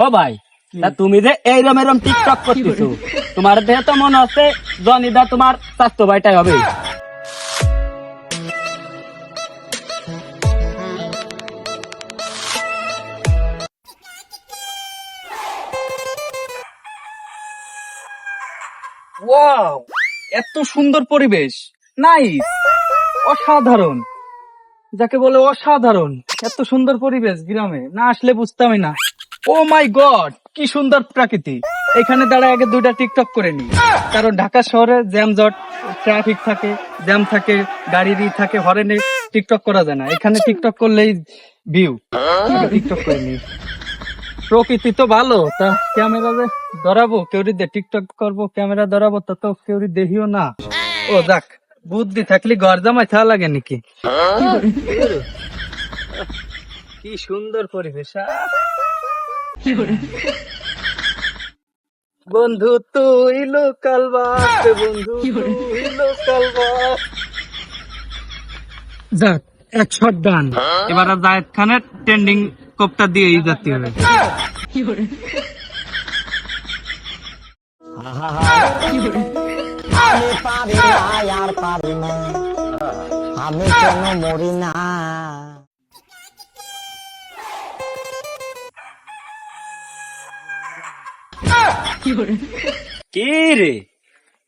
ও ভাই তা তুমি যে এইরম এরম টিকটক করতেছো তোমার দেহে তো মনে হচ্ছে জনিদা তোমার স্বাস্থ্য ভাইটাই হবে। ওয়াও এত সুন্দর পরিবেশ। নাইস অসাধারণ। যাকে বলে অসাধারণ এত সুন্দর পরিবেশ গ্রামে না আসলে বুঝতামই না। ও মাই গড, কি সুন্দর প্রকৃতি। এখানে দাঁড়ায় আগে দুইটা টিকটক করে নি কারণ ঢাকা শহরে জ্যাম জট ট্রাফিক থাকে, জ্যাম থাকে গাড়ির ই থাকে, হরেনে টিকটক করা যায় না। এখানে টিকটক করলেই ভিউ টিকটক করে নি প্রকৃতি তো ভালো, তা ক্যামেরা যে ধরাবো, কেউ টিকটক করব, ক্যামেরা ধরাবো, তা তো কেউ দেখিও না। ও যাক, বুদ্ধি থাকলে ঘর জামাই থাকা লাগে নাকি? কি সুন্দর পরিবেশ। বন্ধু তুই লোকাল বাস বন্ধু তুই লোকাল বাস। যাক এক শট ডান এবার জায়েদ খানের ট্রেন্ডিং কোপটা দিয়েই যেতে হবে। আমি পারি না আর পারি না। আমি কেন মরি না। কি রে?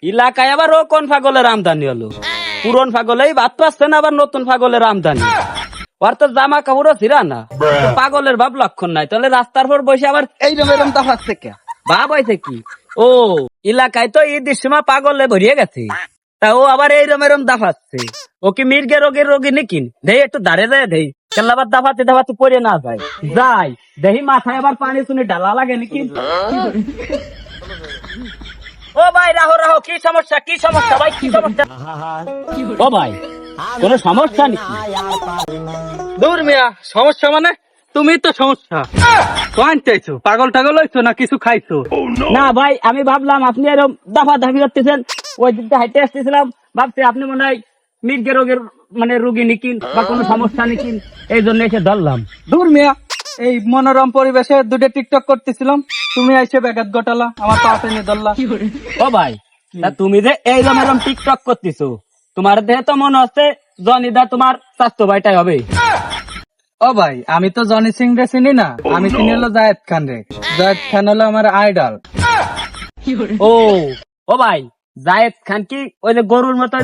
এলাকায় আবার ও কোন পাগলের আমদানি হলো? পুরন পাগলেই ভাত পাচ্ছে না আবার নতুন পাগলের আমদানি? ওর তো জামা কাপড়ও ছিড়া না। পাগলের ভাব লক্ষণ নাই। তাহলে রাস্তার পর বসে আবার এইরকম এরকম তাফাচ্ছে কে? ভাব হয়েছে কি? ও এলাকায় তো এই দৃশ্যমা পাগলে ভরিয়ে গেছে। তা ও আবার এইরকম এরম দাফাচ্ছে। ও কি মির্গে রোগের রোগী নাকি? দেই একটু দাঁড়ে যায় দেই। কেন আবার দাফাতে দাফাতে পড়ে না যায়। যাই দেহি মাথায় আবার পানি শুনে ডালা লাগে নাকি? ও ভাই কি সমস্যা কি সমস্যা, ভাই, কি সমস্যা? ও ভাই সমস্যা দূর মিয়া, সমস্যা মানে? তুমি তো সমস্যা। চাইছো, পাগল টাগল হইছো না কিছু খাইছো? না ভাই, আমি ভাবলাম আপনি এরকম দাফা দাফি করতেছেন, ওই দিকটা হাইটে আসতেছিলাম, ভাবছি আপনি মনে হয় মির্গে রোগের মানে রোগী নিকিন বা কোনো সমস্যা নিকিন, এই জন্য এসে ধরলাম। দূর মিয়া এই মনোরম পরিবেশে দুটো টিকটক করতেছিলাম। তুমি আইসে ব্যাঘাত ঘটালা আমার পাশে নিয়ে ধরলা। ও ভাই তা তুমি যে এইরকম এরকম টিকটক করতেছো তোমার দেহে তো মনে হচ্ছে জনিদা তোমার স্বাস্থ্য ভাইটাই হবে। ও ভাই আমি তো জনি সিং রে চিনি না আমি চিনি হলো জায়েদ খান রে। জায়েদ খান হলো আমার আইডল ও ও ভাই জায়েদ খান কি ওই যে গরুর মতো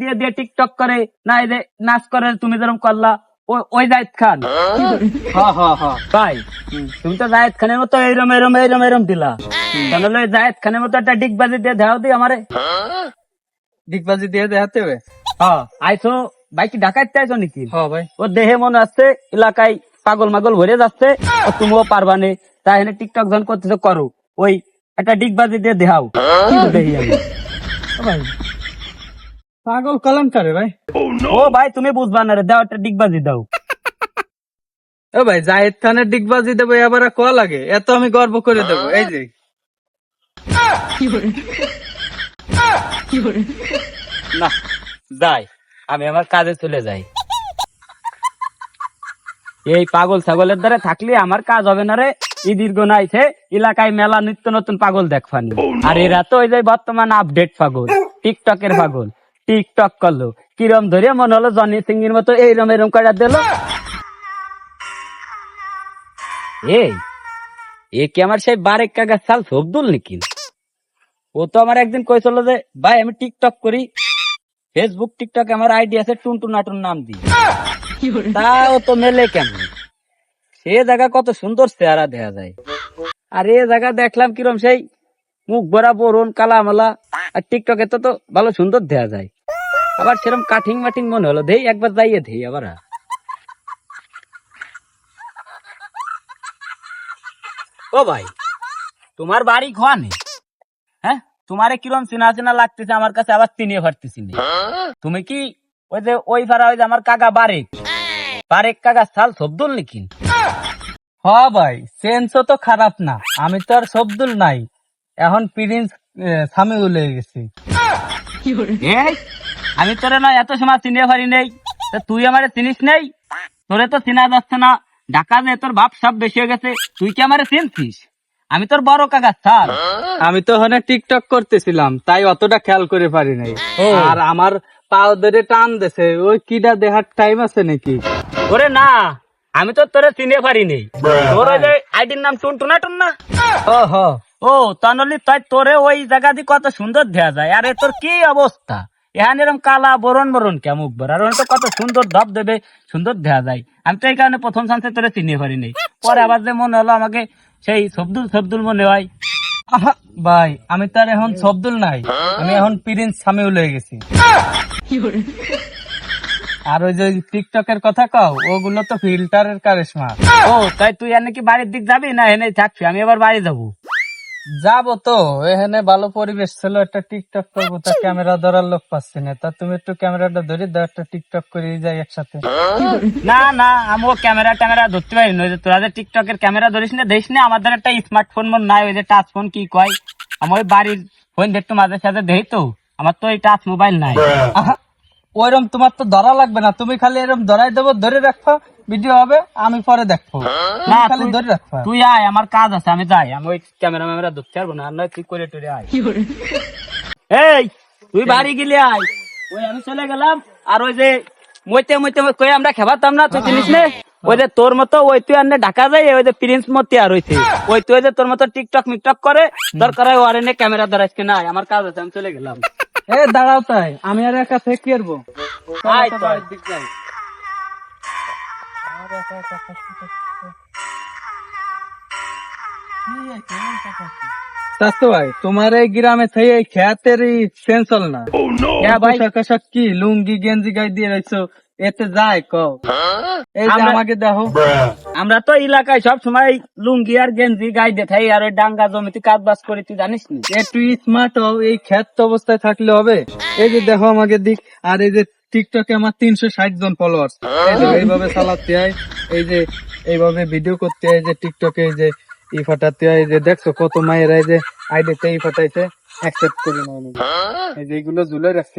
দিয়ে দিয়ে টিকটক করে না এই যে নাচ করে তুমি যেরকম করলা ওই জায়েদ খান। হা হা হা ভাই তুমি তো জায়েদ খানের মতো এইরম এরম এইরম এরম দিলা। তাহলে ওই জায়েদ খানের মতো একটা ডিগবাজি দিয়ে দেওয়া দি আমারে? ডিগবাজি দিয়ে দেখাতে হবে? হ্যাঁ আইছো ভাই কি ঢাকাইতে আইছো নাকি? হ্যাঁ ভাই। ও দেহে মনে আছে এলাকায় পাগল মাগল ভরে যাচ্ছে তুমিও পারবানে তাই এনে টিকটক যখন করতেছো করো। ওই একটা ডিগবাজি দিয়ে দেখাও। দেখি আমি। ভাই। পাগল কলম করে ভাই? ও ভাই তুমি বুঝবা না রে দাও একটা ডিগবাজি দাও। ও ভাই জাহেদ খানের ডিগবাজি দেবো এবার ক লাগে? এত আমি গর্ব করে দেবো এই যে। না যাই আমি আমার কাজে চলে যাই। এই পাগল ছাগলের দ্বারা থাকলে আমার কাজ হবে না রে। ই দীর্ঘ নাইছে এলাকায় মেলা নিত্য নতুন পাগল দেখবানি আর এরা তো ওই যে বর্তমান আপডেট পাগল টিকটকের পাগল। টিকটক করল। কিরম ধরে মনে হলো জনি সিং এর মতো এইরম এরম করে দিল। এই এ কি আমার সেই বারেক কাকা সাল সবদুল নাকি? ও তো আমার একদিন কইছিল যে ভাই আমি টিকটক করি। ফেসবুক টিকটক আমার আইডি আছে টুনটু নাটুন নাম দি তা ও তো মেলে কেন সে জায়গা কত সুন্দর চেহারা দেখা যায়। আর এ জায়গা দেখলাম কিরম সেই মুখ ভরা বরুণ কালামালা। আর টিকটকে তো তো ভালো সুন্দর দেখা যায়। আবার সেরকম কাঠিং মাটিং মনে হলো দেই একবার যাইয়ে দেই আবার। ও ভাই তোমার বাড়ি খোয়া নেই হ্যাঁ? তোমারে কিরম চেনা চেনা লাগতেছে আমার কাছে আবার চিনিয়ে পারতেছি তুমি কি ওই যে ওই পাড়া ওই যে আমার কাকা বারেক? বারেক কাকা সাল সবদুল নাকি? হ ভাই সেন্সও তো খারাপ না আমি তো আর সবদুল নাই। এখন প্রিন্স সামিউল হয়ে গেছি। আমি তোরে না এত সময় চিনিয়ে পারি নেই। তুই আমারে চিনিস নেই? তোরে তো চিনা যাচ্ছে না। ঢাকা যে তোর বাপ সব বেশি হয়ে গেছে তুই কি আমারে চিনছিস? আমি তোর বড় কাকা স্যার। আমি তো ওখানে টিকটক করতেছিলাম তাই অতটা খেয়াল করে পারি নাই। আর আমার পাও ধরে টান দেছে ওই কিটা দেখার টাইম আছে নাকি? ওরে না আমি তো তোরে চিনে পারি পারিনি তোর ওই আইডির নাম টুনটুনা টুন না ও হো। ও তানলি তাই তোরে ওই জায়গা দিয়ে কত সুন্দর দেয়া যায়। আরে তোর কি অবস্থা? এখানে এরকম কালা বরণ বরণ কে বর আর তো কত সুন্দর ধপ দেবে, সুন্দর দেয়া যায়। আমি তো এই কারণে প্রথম চান্সে তোরে চিনে পারিনি পরে আবার যে মনে হলো আমাকে সেই সবদুল সবদুল মনে হয়। ভাই, আমি তার এখন শব্দুল নাই। আমি এখন প্রিন্স সামিউল হয়ে গেছি। আর ওই যে টিকটকের কথা কও, ওগুলো তো ফিল্টারের কারিশমা। ও, তাই তুই আর নাকি বাড়ির দিক যাবি না? এনে থাকবি, আমি এবার বাড়ি যাব। যাব তো। এখানে ভালো পরিবেশ ছিল একটা টিকটক করব। তা ক্যামেরা ধরার লোক পাচ্ছি না। তা তুমি একটু ক্যামেরাটা ধরে দাও একটা টিকটক করে যাই একসাথে। না না আমি ও ক্যামেরা ট্যামেরা ধরতে পারি না। ওই যে তোরা যে টিকটকের ক্যামেরা ধরিস না দেখিস না আমাদের একটা স্মার্টফোন মন নাই ওই যে টাচ ফোন কি কয়? আমার ওই বাড়ির ফোন একটু মাঝে সাঝে দেই তো। আমার তো ওই টাচ মোবাইল নাই। আহা, ওইরকম তোমার তো ধরা লাগবে না। তুমি খালি এরকম ধরাই দেবো ধরে রাখো ভিডিও হবে আমি পরে দেখব। না খালি ধরে রাখবা তুই আয় আমার কাজ আছে আমি যাই। আমি ওই ক্যামেরা ম্যামেরা ধরতে পারব না আর নয় তুই করে টরে আয়। এই তুই বাড়ি গেলি আয়। ওই আমি চলে গেলাম আর ওই যে মইতে মইতে কই আমরা খেবাতাম না তুই চিনিস না? ওই যে তোর মতো ওই তুই আনে ঢাকা যাই ওই যে প্রিন্স মতি আর হইছে ওই তুই যে তোর মতো টিকটক মিকটক করে দরকার হয় ওর এনে ক্যামেরা ধরাইছে না আমার কাজ আছে আমি চলে গেলাম। এ দাঁড়াও তাই আমি আর একা থেকে স্বাস্থ্য ভাই তোমার এই গ্রামে থেকে এই খ্যাতের সেন্স হল না হ্যাঁ ভাই। পোশাক কি? লুঙ্গি গেঞ্জি গাই দিয়ে রয়েছো এতে যায় কও এই যে আমাকে দেখো আমরা তো এলাকায় সব সময় লুঙ্গি আর গেঞ্জি গাই দেখাই আর ওই ডাঙ্গা জমিতে কাজ বাজ করি তুই জানিস নি একটু স্মার্ট হও এই খ্যাত অবস্থায় থাকলে হবে এই যে দেখো আমাকে দিক আর এই যে টিকটকে আমার তিনশো ষাট জন ফলোয়ার্স এইভাবে চালাতে হয় এই যে এইভাবে ভিডিও করতে হয় যে টিকটকে এই যে ই ফাটাতে হয় যে দেখছ কত মায়েরা এই যে আইডিতে ই ফাটাইছে অ্যাকসেপ্ট করি না এই যে এগুলো ঝুলে রাখছে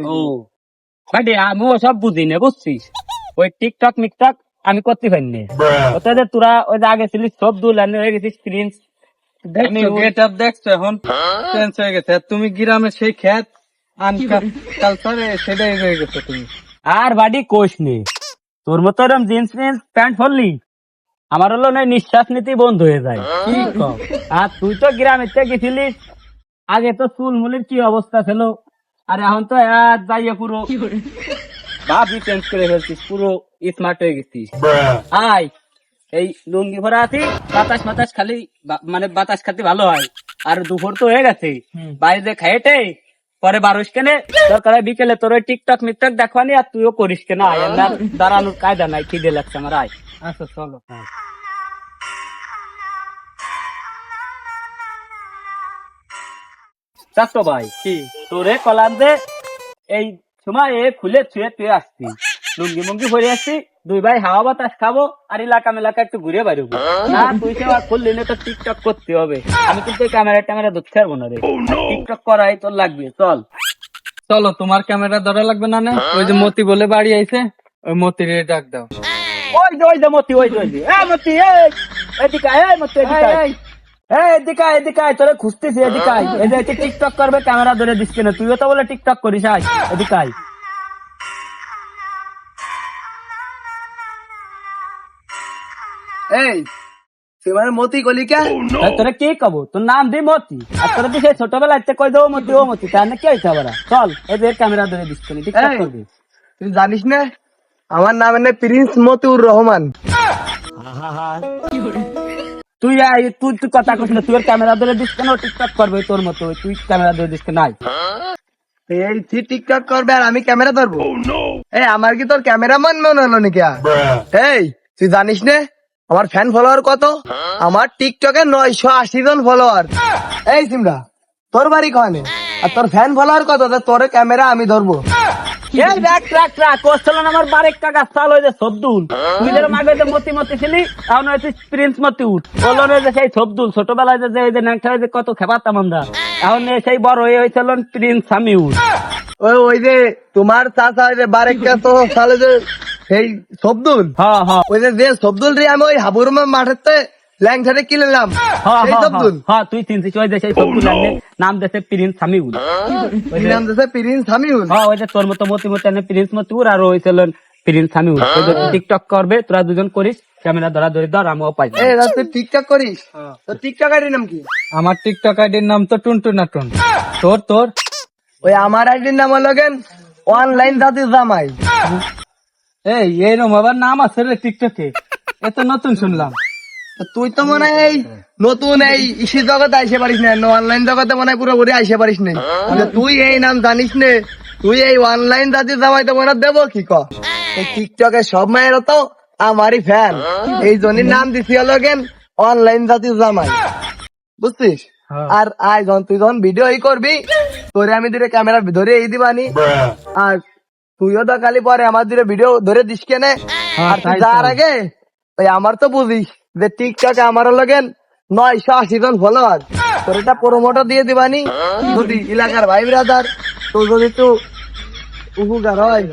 ও বাড়ি আমি সব বুঝি না বুঝছিস? ওই টিকটক মিকটক আমি করতে পারি না। ওটা যে তোরা ওই যে আগে ছিলিস সব হয়ে গেছিস প্রিন্স আমি দেখছ গেট আপ দেখছ এখন? চেঞ্জ হয়ে গেছে। তুমি গ্রামে সেই খ্যাত কালচারে সেটাই হয়ে গেছে তুমি। আর বাড়ি কোষ নেই তোর মতো এরকম জিন্স ফিন্স প্যান্ট পরলি আমার হলো না নিঃশ্বাস নিতে বন্ধ হয়ে যায়। কি আর তুই তো গ্রামের থেকে গেছিলিস আগে তো চুল মুলির কি অবস্থা ছিল? আর এখন তো এক যাইয়ে পুরো ভাবি চেঞ্জ করে ফেলছিস পুরো স্মার্ট হয়ে গেছিস। আয় এই লুঙ্গি ভরা আছি বাতাস মাতাস খালি মানে বাতাস খাতে ভালো হয়। আর দুপুর তো হয়ে গেছে। বাইরে খাইটে পরে বারোস কেনে দরকার বিকেলে তোর ওই টিকটক মিকটক দেখবানি আর তুইও করিস কেনা। আয় দাঁড়ানোর কায়দা নাই খিদে লাগছে আমার আয়। আচ্ছা চলো। চাচ্ছ ভাই কি? তোরে কলাম যে এই সময় এ খুলে ছুঁয়ে তুই আসছি। লুঙ্গি মুঙ্গি ভরে আসছি দুই ভাই হাওয়া বাতাস খাব আর এলাকা মেলাকা একটু ঘুরে বেরোবো না তুই সেবা খুললি না তো টিকটক করতে হবে। আমি কিন্তু ক্যামেরা ট্যামেরা ধরতে পারব না রে। টিকটক করাই তোর লাগবে চল। চলো তোমার ক্যামেরা ধরা লাগবে না না? ওই যে মতি বলে বাড়ি আইছে ওই মতির ডাক দাও। ওই যে ওই যে মতি ওই যে ওই যে। এ মতি এই! এদিকে আয়, এই মতি এদিকে এদিকে এদিকে আয়, তোরে খুঁজতেছি এদিকে আয়। এই যে এতে টিকটক করবে ক্যামেরা ধরে দিচ্ছে না। তুইও তো বলে টিকটক করিস আয় এদিকে আয়। এই তোমার মতি কলিকা তাই তোরে কি কব? তোর নাম দি মতি। আর তোরে দি সেই ছোটবেলায় তে কই দেবো মতি? ও মতি তার না? কি হইতে হবে চল এদের ক্যামেরা ধরে দিচ্ছে না টিকটক করবি। তুই জানিস না? আমার নাম এনে প্রিন্স মতিউর রহমান। আয় তুই তুই তুই কথা কইস না তুই ক্যামেরা ধরে দিস কেন? টিকটক করবে তোর মতো তুই ক্যামেরা ধরে দিস নাই এই তুই টিকটক করবে আর আমি ক্যামেরা ধরবো? এই আমার কি তোর ক্যামেরাম্যান মনে হলো নাকি আর? এই তুই জানিস না আমার ফ্যান ফলোয়ার কত? আমার টিকটকে নয়শো আশি জন ফলোয়ার এই সিমরা তোর বাড়ি কনে আর তোর ফ্যান ফলোয়ার কত? তোর ক্যামেরা আমি ধরবো। এই রাখ রাখ রাখ কোস্তল আমার বারেক টাকা সাল হয়ে যে সবদুল। তুই যে মাগে যে মতি মতি ছিলি এখন প্রিন্স মতি উঠ। বলল যে সেই সবদুল ছোটবেলায় যে যে ন্যাংটা যে কত খেপাতাম আমরা। এখন সেই বড় হয়ে হয়েছিল প্রিন্স সামি উঠ। ওই ওই যে তোমার চাচা ওই যে বারেক তো সালে যে সেই সবদুল? হ্যাঁ হ্যাঁ। ওই যে যে সবদুল রে আমি ওই হাবুর মাঠেতে ল্যাংঠারে কিনলাম হ্যাঁ সেই হ্যাঁ, হ্যাঁ তুই সেই সবগুলো নাম দেশে প্রিন্স সামিউল নাম দিছে প্রিন্স সামিউল হ্যাঁ ওই যে তোর মতো মতি মতি প্রিন্স মতুর আর ওই প্রিন্স সামিউল টিকটক করবে তোরা দুজন করিস ক্যামেরা ধরা ধরে ধর আমিও পাই। তুই টিকটক করিস? তো টিকটক আইডির নাম কি? আমার টিকটক আইডির নাম তো টুনটুনা টুন তোর তোর? ওই আমার আইডির নাম হলো কেন? অনলাইন জাতি জামাই। এই এইরকম আবার নাম আছে রে টিকটকে এ তো নতুন শুনলাম। তুই তো মনে হয় এই নতুন এই ইসি জগতে আইসে পারিস না অনলাইন জগতে মনে হয় পুরোপুরি আইসে পারিস না। তুই এই নাম জানিস নে তুই এই অনলাইন জাতি জামাই তো মনে দেবো কি ক? এই টিকটকে সব মায়ের তো আমারই ফ্যান এই জন্যই নাম দিছি হলো কেন অনলাইন জাতি জামাই। বুঝছিস? হ্যাঁ। আর আয় যখন তুই যখন ভিডিও এই করবি তোরে আমি দিলে ক্যামেরা ধরে এই দিবানি। আর তুইও তো কালি পরে আমার দিলে ভিডিও ধরে দিস কেনে। আর তুই। যাওয়ার আগে আমার তো বুঝিস। যে টিকটকে আমার লগেন নয়শো আশি জন ফলোয়ার তোর এটা প্রোমোটর দিয়ে দিবানি। যদি এলাকার ভাই ব্রাদার তো যদি একটু উপকার হয়।